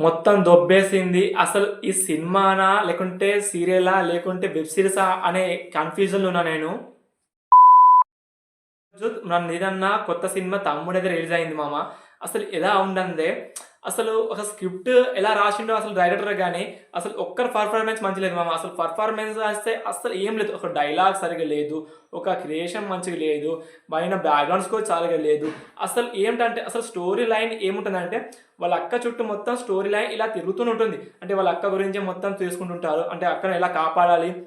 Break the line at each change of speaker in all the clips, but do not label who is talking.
మొత్తం దొబ్బేసింది. అసలు ఈ సినిమానా లేకుంటే సీరియలా లేకుంటే వెబ్ సిరీసా అనే కన్ఫ్యూజన్లో ఉన్నా నేను. నన్ను ఏదన్నా కొత్త సినిమా తమ్ముడైతే రిలీజ్ అయింది మామ. అసలు ఎలా ఉండందే అసలు ఒక స్క్రిప్ట్ ఎలా రాసిండో అసలు డైరెక్టర్ కానీ అసలు ఒక్కరి పర్ఫార్మెన్స్ మంచి లేదు మామ. అసలు పర్ఫార్మెన్స్ రాస్తే అసలు ఏం లేదు. ఒక డైలాగ్ సరిగా లేదు. ఒక క్రియేషన్ మంచిగా లేదు. పైన బ్యాక్గ్రౌండ్ స్కోర్ చాలా లేదు. అసలు ఏంటంటే అసలు స్టోరీ లైన్ ఏముంటుందంటే వాళ్ళ అక్క చుట్టూ మొత్తం స్టోరీ లైన్ ఇలా తిరుగుతూనే ఉంటుంది. అంటే వాళ్ళ అక్క గురించి మొత్తం తీసుకుంటుంటారు అంటే అక్కను ఎలా కాపాడాలి?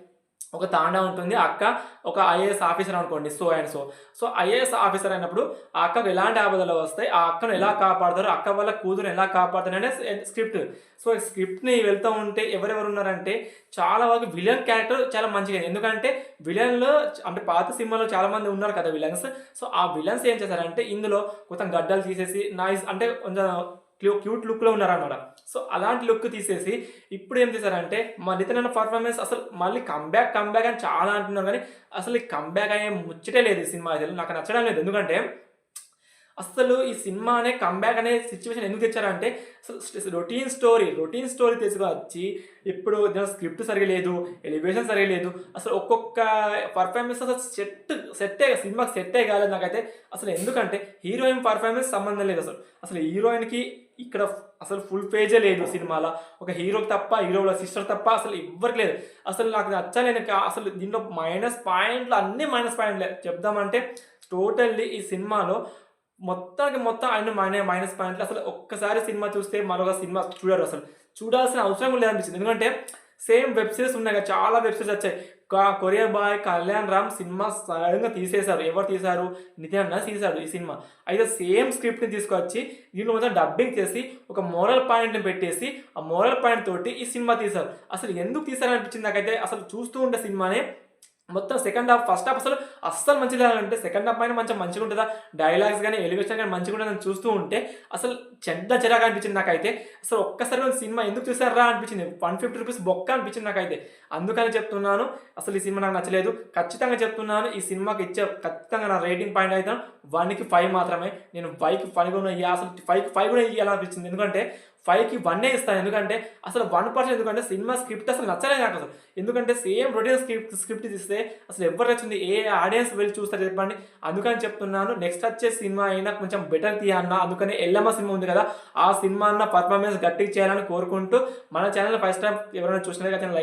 ఒక తాండా ఉంటుంది అక్క ఒక ఐఏఎస్ ఆఫీసర్ అనుకోండి so and so. So IAS officer అయినప్పుడు ఆ అక్కకు ఎలాంటి ఆపదలు వస్తాయి ఆ అక్కను ఎలా కాపాడతారు అక్క వాళ్ళ కూతురు ఎలా కాపాడతారు అనే స్క్రిప్ట్. సో స్క్రిప్ట్ని వెళ్తూ ఉంటే ఎవరెవరు ఉన్నారంటే చాలా వరకు విలన్ క్యారెక్టర్ చాలా మంచిగా ఎందుకంటే విలన్లో అంటే పాత సినిమాలో చాలా మంది ఉన్నారు కదా విలన్స్. సో ఆ విలన్స్ ఏం చేశారంటే ఇందులో కొంచెం గడ్డలు తీసేసి నైస్ అంటే కొంచెం క్యూట్ లుక్లో ఉన్నారన్నమాట. సో అలాంటి లుక్ తీసేసి ఇప్పుడు ఏం చేశారంటే మా నితిన్ పర్ఫార్మెన్స్ అసలు మళ్ళీ కంబ్యాక్ కంబ్యాక్ అని చాలా అంటున్నారు కానీ అసలు ఈ కంబ్యాక్ అయ్యే ముచ్చటే లేదు ఈ సినిమా నాకు నచ్చడం లేదు. ఎందుకంటే అసలు ఈ సినిమా అనే కంబ్యాక్ అనే సిచ్యువేషన్ ఎందుకు తెచ్చారంటే రొటీన్ స్టోరీ రొటీన్ స్టోరీ తీసుకొచ్చి ఇప్పుడు స్క్రిప్ట్ సరిగా లేదు ఎలివేషన్ సరిగా లేదు అసలు ఒక్కొక్క పర్ఫార్మెన్స్ అసలు సెట్ సెట్టే సినిమాకి సెట్టే కాలేదు నాకైతే. అసలు ఎందుకంటే హీరోయిన్ పర్ఫార్మెన్స్ సంబంధం లేదు అసలు. అసలు హీరోయిన్కి ఇక్కడ అసలు ఫుల్ పేజే లేదు సినిమాలో. ఒక హీరోకి తప్ప హీరోల సిస్టర్ తప్ప అసలు ఎవ్వరికి లేదు. అసలు నాకు నచ్చలేను అసలు దీనిలో మైనస్ పాయింట్లు అన్నీ మైనస్ పాయింట్లే చెప్దామంటే టోటల్లీ ఈ సినిమాలో మొత్తానికి మొత్తం ఆయన మైన మైనస్ పాయింట్లు అసలు ఒక్కసారి సినిమా చూస్తే మరొక సినిమా చూడరు అసలు. చూడాల్సిన అవసరం కూడా లేదనిపించింది ఎందుకంటే సేమ్ వెబ్ సిరీస్ ఉన్నాయి కదా చాలా వెబ్ సిరీస్ వచ్చాయి. కా- కొరియర్ బాయ్ కళ్యాణ్ రామ్ సినిమా సడన్గా తీసేశారు. ఎవరు తీశారు? నితిన్ అన్న తీశారు ఈ సినిమా. అయితే సేమ్ స్క్రిప్ట్ని తీసుకొచ్చి దీనిలో మొత్తం డబ్బింగ్ చేసి ఒక మోరల్ పాయింట్ని పెట్టేసి ఆ మోరల్ పాయింట్ తోటి ఈ సినిమా తీశారు. అసలు ఎందుకు తీశారనిపించింది నాకైతే అసలు చూస్తూ ఉండే సినిమానే మొత్తం సెకండ్ హాఫ్ ఫస్ట్ హాఫ్ అసలు అస్సలు మంచిగా అంటే సెకండ్ హాఫ్ పైన మంచిగా మంచిగా ఉంటుందా డైలాగ్స్ కానీ ఎలివేషన్ కానీ మంచిగా ఉంటుందని చూస్తూ ఉంటే అసలు చెడ్డ చిరాగా అనిపించింది నాకైతే. అసలు ఒక్కసారి సినిమా ఎందుకు చూసారా అనిపించింది. వన్ ఫిఫ్టీ రూపీస్ బొక్క అనిపించింది నాకైతే. అందుకని చెప్తున్నాను అసలు ఈ సినిమా నాకు నచ్చలేదు. ఖచ్చితంగా చెప్తున్నాను ఈ సినిమాకి ఇచ్చే ఖచ్చితంగా నా రేటింగ్ పాయింట్ అయితే వన్కి ఫైవ్ మాత్రమే. నేను ఫైవ్కి ఫైవ్ కూడా ఇయ్య అసలు ఫైవ్కి ఫైవ్ కూడా ఇవ్వాలనిపించింది ఎందుకంటే ఫైవ్కి వన్నే ఇస్తాను. ఎందుకంటే అసలు వన్ పర్సెంట్ ఎందుకంటే సినిమా స్క్రిప్ట్ అసలు నచ్చలేదు నాకు అసలు. ఎందుకంటే సేమ్ రొటీన్ స్క్రిప్ట్ స్క్రిప్ట్ ఇస్తే అసలు ఎవరు నచ్చింది. ఏ ఆడియన్స్ వెళ్ళి చూస్తారు చెప్పండి. అందుకని చెప్తున్నాను నెక్స్ట్ వచ్చే సినిమా అయినా కొంచెం బెటర్ తీయన్న అందుకనే ఎల్లమ్మ సినిమా ఉంది కదా ఆ సినిమా అన్న పర్ఫార్మెన్స్ గట్టిగా చేయాలని కోరుకుంటూ మన ఛానల్ ఫస్ట్ టైం ఎవరైనా చూసినట్లయితే లైక్